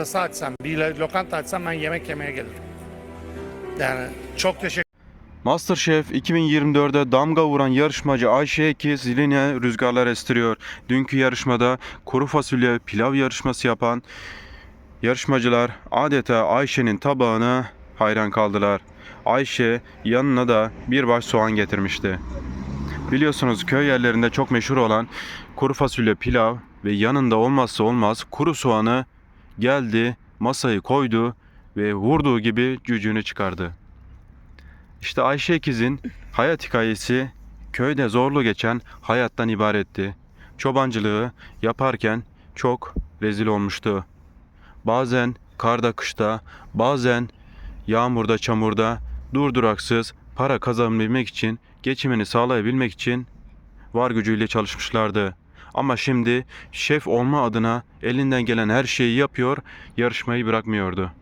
lokantası açsam, bir lokanta açsam ben yemek yemeye gelirim. Yani çok teşekkür Masterchef 2024'de damga vuran yarışmacı Ayşe Ekiz ziline rüzgarlar estiriyor. Dünkü yarışmada kuru fasulye pilav yarışması yapan yarışmacılar adeta Ayşe'nin tabağına hayran kaldılar. Ayşe yanına da bir baş soğan getirmişti. Biliyorsunuz köy yerlerinde çok meşhur olan kuru fasulye pilav ve yanında olmazsa olmaz kuru soğanı geldi masayı koydu ve vurduğu gibi cücüğünü çıkardı. İşte Ayşe ikizin hayat hikayesi köyde zorlu geçen hayattan ibaretti. Çobancılığı yaparken çok rezil olmuştu. Bazen karda kışta, bazen yağmurda çamurda durduraksız para kazanabilmek için, geçimini sağlayabilmek için var gücüyle çalışmışlardı. Ama şimdi şef olma adına elinden gelen her şeyi yapıyor, yarışmayı bırakmıyordu.